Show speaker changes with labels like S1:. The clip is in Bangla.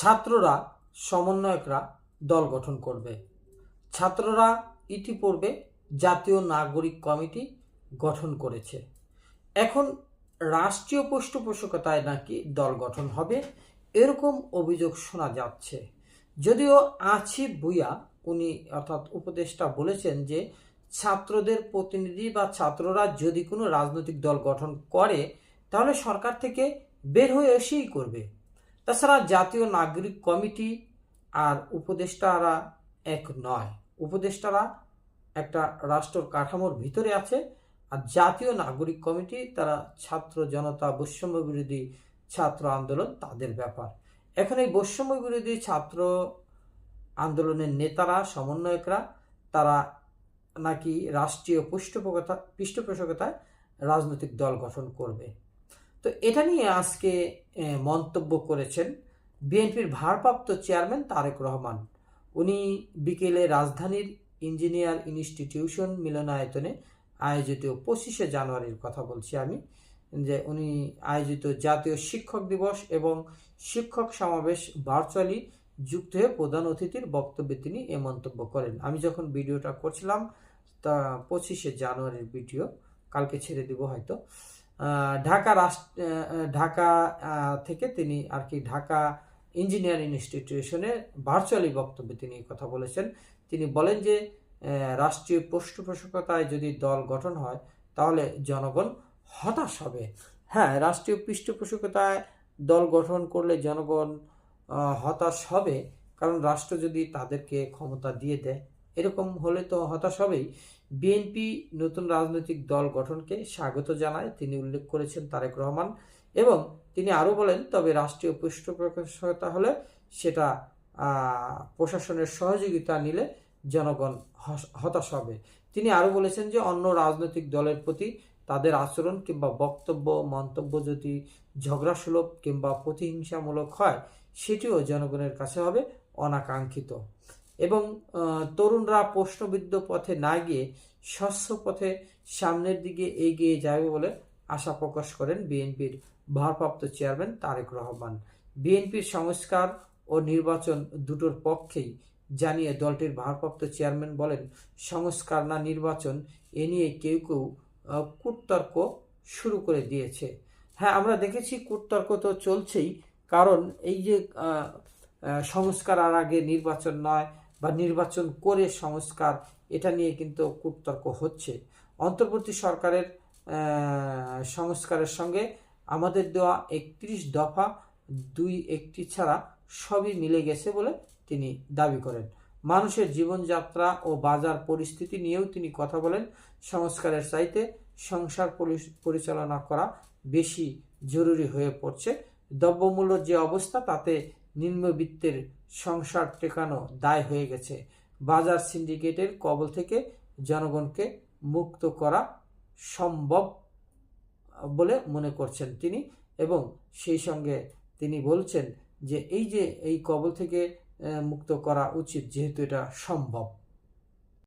S1: ছাত্ররা, সমন্বয়করা দল গঠন করবে। ছাত্ররা ইতিপূর্বে জাতীয় নাগরিক কমিটি গঠন করেছে। এখন রাষ্ট্রীয় পৃষ্ঠপোষকতায় নাকি দল গঠন হবে, এরকম অভিযোগ শোনা যাচ্ছে। যদিও আছিফ ভুইয়া, উনি অর্থাৎ উপদেষ্টা বলেছেন যে, ছাত্রদের প্রতিনিধি বা ছাত্ররা যদি কোনো রাজনৈতিক দল গঠন করে, তাহলে সরকার থেকে বের হয়ে এসেই করবে। তাছাড়া জাতীয় নাগরিক কমিটি আর উপদেষ্টারা এক নয়। উপদেষ্টারা একটা রাষ্ট্র কাঠামোর ভিতরে আছে আর জাতীয় নাগরিক কমিটি, তারা ছাত্র জনতা, বৈষম্য বিরোধী ছাত্র আন্দোলন তাদের ব্যাপার। এখন এই বৈষম্য বিরোধী ছাত্র আন্দোলনের নেতারা, সমন্বয়করা, তারা নাকি রাষ্ট্রীয় পৃষ্ঠপোষকতা পৃষ্ঠপোষকতায় রাজনৈতিক দল গঠন করবে। তো এটা নিয়ে আজকে মন্তব্য করেছেন বিএনপির ভারপ্রাপ্ত চেয়ারম্যান তারেক রহমান। উনি বিকেলে রাজধানীর ইঞ্জিনিয়ার ইনস্টিটিউশন মিলনায়তনে আয়োজিত পঁচিশে জানুয়ারির কথা বলছি আমি, যে উনি আয়োজিত জাতীয় শিক্ষক দিবস এবং শিক্ষক সমাবেশ ভার্চুয়ালি যুক্ত হয়ে প্রধান অতিথির বক্তব্যে তিনি এ মন্তব্য করেন। আমি যখন ভিডিওটা করছিলাম তা পঁচিশে জানুয়ারির ভিডিও, কালকে ছেড়ে দিব হয়তো। ঢাকা রাষ্ট্র ঢাকা থেকে তিনি আর কি ঢাকা ইঞ্জিনিয়ার ইনস্টিটিউশনে ভার্চুয়ালি বক্তব্যে তিনি কথা বলেছেন। তিনি বলেন যে রাষ্ট্রীয় পৃষ্ঠপোষকতায় যদি দল গঠন হয়, তাহলে জনগণ হতাশ হবে। হ্যাঁ রাষ্ট্রীয় পৃষ্ঠপোষকতায় দল গঠন করলে জনগণ হতাশ হবে, কারণ রাষ্ট্র যদি তাদেরকে ক্ষমতা দিয়ে দেয় এরকম হলে তো হতাশ হবেই। বিএনপি নতুন রাজনৈতিক দল গঠনকে স্বাগত জানায় তিনি উল্লেখ করেছেন তারেক রহমান এবং তিনি আরও বলেন, তবে রাষ্ট্রীয় পৃষ্ঠপোষকতা হলে সেটা প্রশাসনের সহযোগিতা নিলে জনগণ হতাশ হবে। তিনি আরও বলেছেন যে অন্য রাজনৈতিক দলের প্রতি তাদের আচরণ কিংবা বক্তব্য, মন্তব্য যদি ঝগড়াসুলভ কিংবা প্রতিহিংসামূলক হয়, সেটিও জনগণের কাছে হবে অনাকাঙ্ক্ষিত। এবং তরুণরা প্রশ্নবিদ্ধ পথে না গিয়ে স্বচ্ছ পথে সামনের দিকে এগিয়ে যাবে বলে আশা প্রকাশ করেন বিএনপির ভারপ্রাপ্ত চেয়ারম্যান তারেক রহমান। বিএনপির সংস্কার ও নির্বাচন দুটোর পক্ষেই জানিয়ে দলটির ভারপ্রাপ্ত চেয়ারম্যান বলেন, সংস্কার না নির্বাচন এ নিয়ে কেউ কেউ কূটতর্ক শুরু করে দিয়েছে। হ্যাঁ আমরা দেখেছি কূটতর্ক তো চলছেই, কারণ এই যে সংস্কার আর আগে নির্বাচন নয় বা নির্বাচন করে সংস্কার, এটা নিয়ে কিন্তু কূটতর্ক হচ্ছে। অন্তর্বর্তী সরকারের সংস্কারের সঙ্গে আমাদের দেওয়া একত্রিশ দফা দুই একটি ছাড়া সবই মিলে গেছে বলে তিনি দাবি করেন। মানুষের জীবনযাত্রা ও বাজার পরিস্থিতি নিয়েও তিনি কথা বলেন। সংস্কারের চাইতে সংসার পরি- পরিচালনা করা বেশি জরুরি হয়ে পড়ছে। দ্রব্যমূল্যর যে অবস্থা, তাতে নিম্নবিত্তের সংসার টেকানো দায় হয়ে গেছে। বাজার সিন্ডিকেটের কবল থেকে জনগণকে মুক্ত করা সম্ভব বলে মনে করছেন তিনি এবং সেই সঙ্গে তিনি বলছেন যে এই যে এই কবল থেকে মুক্ত করা উচিত যেহেতু এটা সম্ভব।